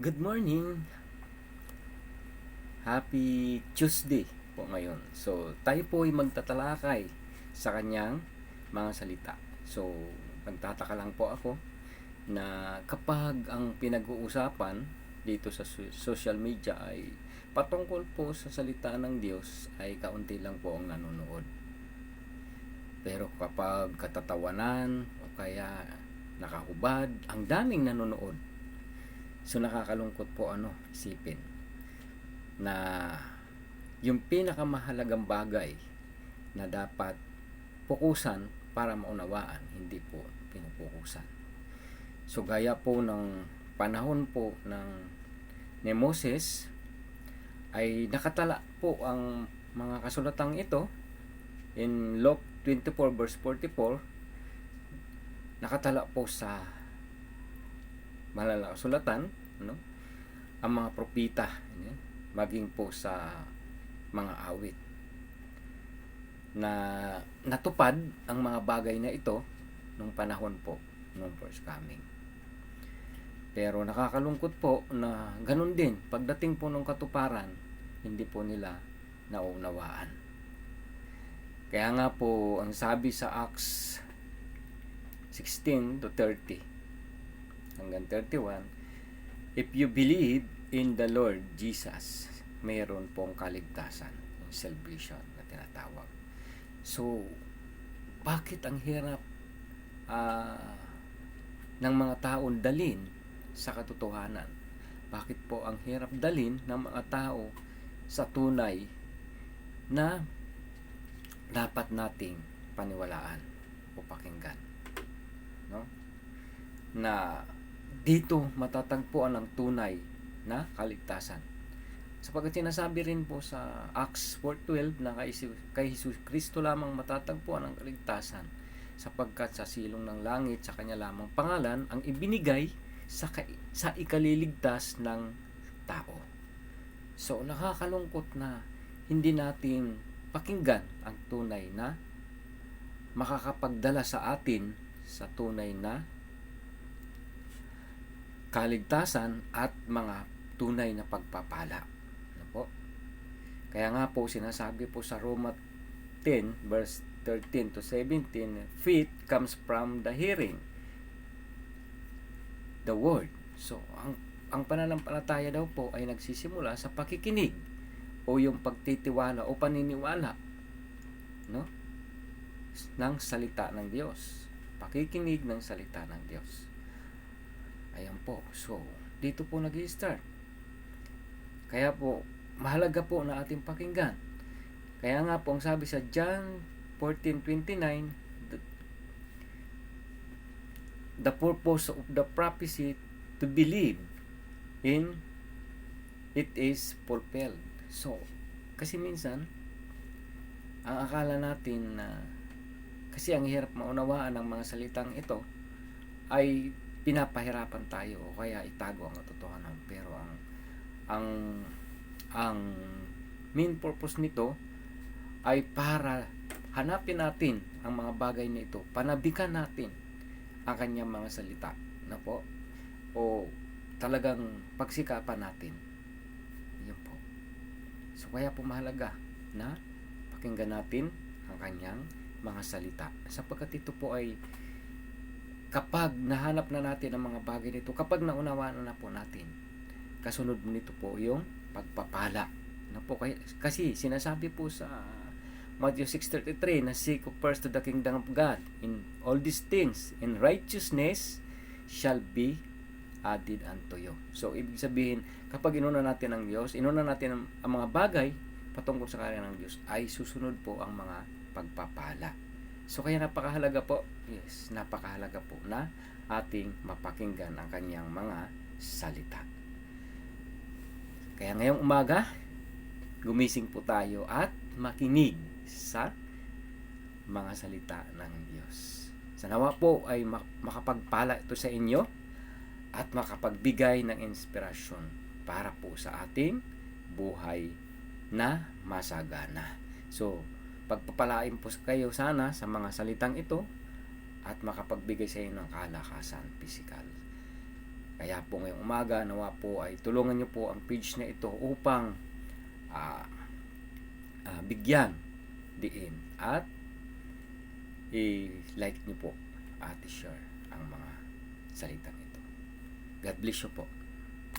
Good morning! Happy Tuesday po ngayon. So, tayo po ay magtatalakay sa kanyang mga salita. So, nagtataka lang po ako na kapag ang pinag-uusapan dito sa so- social media ay patungkol po sa salita ng Diyos ay kaunti lang po ang nanonood. Pero kapag katatawanan o kaya nakahubad, ang daming nanonood. So nakakalungkot po ano, isipin na yung pinakamahalagang bagay na dapat pukusan para maunawaan, hindi po pinupukusan. So gaya po ng panahon po ng ni Moses ay nakatala po ang mga kasulatang ito in Luke 24 verse 44 nakatala po sa sulatan no ang mga propita yan, maging po sa mga awit. Na natupad ang mga bagay na ito nung panahon po nung first coming. Pero nakakalungkot po na ganun din pagdating po ng katuparan hindi po nila naunawaan. Kaya nga po ang sabi sa Acts 16 to 30 hanggang 31 if you believe in the Lord Jesus mayroon pong kaligtasan yung salvation na tinatawag. So bakit ang hirap ah, ng mga taon dalin sa katotohanan? Bakit po ang hirap dalin ng mga tao sa tunay na dapat nating paniwalaan o pakinggan no? Na dito matatagpuan ang tunay na kaligtasan. Sapagkat sinasabi rin po sa Acts 4.12 na kay, kay Jesus Kristo lamang matatagpuan ang kaligtasan sapagkat sa silong ng langit sa kanya lamang pangalan ang ibinigay sa, sa ikaliligtas ng tao. So nakakalungkot na hindi natin pakinggan ang tunay na makakapagdala sa atin sa tunay na kaligtasan at mga tunay na pagpapala. Ano po? Kaya nga po sinasabi po sa Roma 10 verse 13 to 17, faith comes from the hearing the word. So, ang ang pananampalataya daw po ay nagsisimula sa pakikinig o yung pagtitiwala o paniniwala no ng salita ng Diyos pakikinig ng salita ng Diyos po. So dito po nag start kaya po mahalaga po na ating pakinggan. Kaya nga po ang sabi sa John 14:29 the, the purpose of the prophecy to believe in it is fulfilled. So, kasi minsan, ang akala natin na kasi ang hirap maunawaan ng mga salitang ito ay pinapahirapan tayo o kaya itago ang katotohanan. Pero ang ang ang main purpose nito ay para hanapin natin ang mga bagay na ito, panabikan natin ang kanyang mga salita na po o talagang pagsikapan natin. Yun po. So kaya po mahalaga na pakinggan natin ang kanyang mga salita. Sapagkat ito po ay kapag nahanap na natin ang mga bagay nito, kapag naunawaan na po natin, kasunod nito po yung pagpapala. Na po, kasi sinasabi po sa Matthew 6.33 na seek first to the kingdom of God in all these things in righteousness shall be added unto you. So, ibig sabihin, kapag inuna natin ang Diyos, inuna natin ang, ang mga bagay patungkol sa kanya ng Diyos, ay susunod po ang mga pagpapala. So, kaya napakahalaga po, yes, napakahalaga po na ating mapakinggan ang kanyang mga salita. Kaya ngayong umaga, gumising po tayo at makinig sa mga salita ng Diyos. Sa nawa po ay makapagpala ito sa inyo at makapagbigay ng inspirasyon para po sa ating buhay na masagana. So, pagpapalain po kayo sana sa mga salitang ito at makapagbigay sa inyo ng kalakasan pisikal. Kaya po ngayong umaga, nawa po ay tulungan nyo po ang page na ito upang ah, ah, bigyan diin at i-like nyo po at i-share ang mga salitang ito. God bless you po.